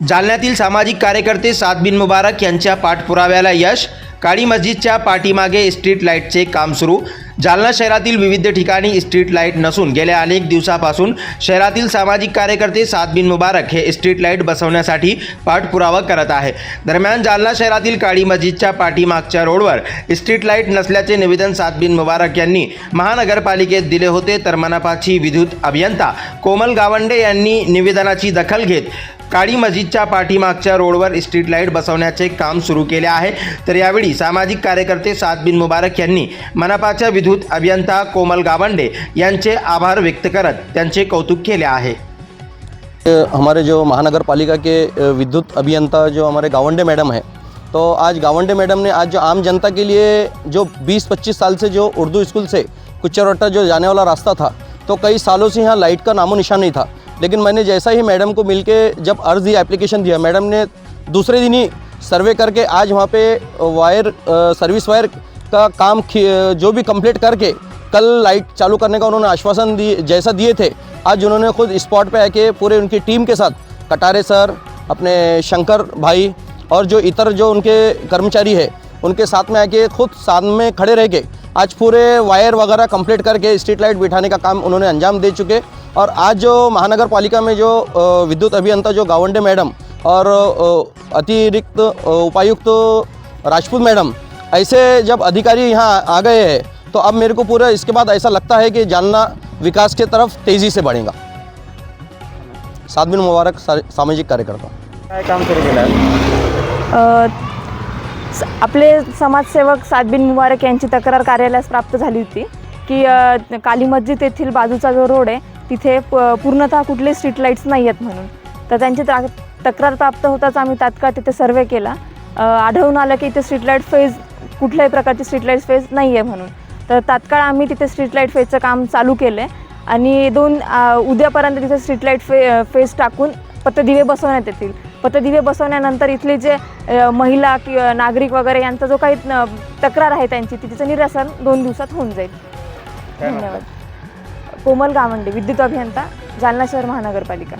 जालन्यातील सामाजिक कार्यकर्ते साद बिन मुबारक यांच्या पाठपुराव्याला यश काळी मस्जिदच्या पाठीमागे स्ट्रीट लाईटचे काम सुरू. जालना शहरातील विविध ठिकाणी स्ट्रीट लाइट नसून गेल्या अनेक दिवसापासून शहरातील सामाजिक कार्यकर्ते साद बिन मुबारक हे स्ट्रीट लाइट बसवण्यासाठी पाठपुरावा करत आहे. दरम्यान जालना शहरातील काळी मस्जिदच्या पाठीमागच्या रोडवर स्ट्रीट लाइट नसल्याचे निवेदन साद बिन मुबारक यांनी महानगरपालिकेत दिले होते. तर मनपाची विद्युत अभियंता कोमल गावंडे यांनी निवेदनाची दखल घेत काळी मस्जिदच्या पाठीमागच्या रोडवर स्ट्रीट लाइट बसवण्याचे काम सुरू केले आहे. तर यावेळी सामाजिक कार्यकर्ते साद बिन मुबारक यांनी मनपाच्या विद्युत अभियंता कोमल गावंडे यांचे आभार व्यक्त करत त्यांचे कौतुक केले आहे. हमारे जो महानगर पालिका के विद्युत अभियंता जो हमारे गावंडे मैडम है तो आज गावंडे मैडम ने आज जो आम जनता के लिए जो 20-25 साल से जो उर्दू स्कूल से कुच्चरवट्टा जो जाने वाला रास्ता था तो कई सालों से यहाँ लाइट का नामो निशान नहीं था। लेकिन मैंने जैसा ही मैडम को मिल के जब अर्ज़ दिया एप्लीकेशन दिया, मैडम ने दूसरे दिन ही सर्वे करके आज वहाँ पे वायर सर्विस वायर का काम जो भी कंप्लीट करके कल लाइट चालू करने का उन्होंने आश्वासन दिए, जैसा दिए थे, आज उन्होंने खुद स्पॉट पे आके पूरे उनकी टीम के साथ, कटारे सर अपने शंकर भाई और जो इतर जो उनके कर्मचारी है, उनके साथ में आके खुद साथ में खड़े रह के आज पूरे वायर वगैरह कंप्लीट करके स्ट्रीट लाइट बिठाने का काम उन्होंने अंजाम दे चुके। और आज जो महानगर पालिका में जो विद्युत अभियंता जो गावंडे मैडम और अतिरिक्त उपायुक्त राजपूत मैडम ऐसे जब अधिकारी यहाँ आ गए हैं तो अब मेरे को पूरा इसके बाद ऐसा लगता है कि जालना विकास की तरफ तेज़ी से बढ़ेगा। सात बिन मुबारक सामाजिक कार्यकर्ता। काय काम सुरू केलं आहे अ, स- आपले समाजसेवक सादबिन मुबारक यांची तक्रार कार्यालयास प्राप्त झाली होती की अ, काली मस्जिद येथील बाजूचा जो रोड आहे तिथे प पूर्णतः कुठले स्ट्रीट लाईट्स नाही आहेत म्हणून. तर त्यांची ता- तक्रार प्राप्त होताच आम्ही तात्काळ तिथे सर्वे केला. आढळून आलं की इथे स्ट्रीट लाइट फेज कुठल्याही प्रकारची स्ट्रीट लाइट फेज नाही आहे म्हणून. तर तात्काळ आम्ही तिथे स्ट्रीट लाइट फेजचं काम चालू केलं आहे आणि दोन उद्यापर्यंत तिथे स्ट्रीट लाइट फे फेज टाकून पथदिवे बसवण्यात येतील. पथदिवे बसवल्यानंतर इथले जे महिला किंवा नागरिक वगैरे यांचा जो काही तक्रार आहे त्यांची तिचं निरसन दोन दिवसात होऊन जाईल. धन्यवाद. कोमल गावंडे विद्युत अभियंता जालना शहर महानगरपालिका.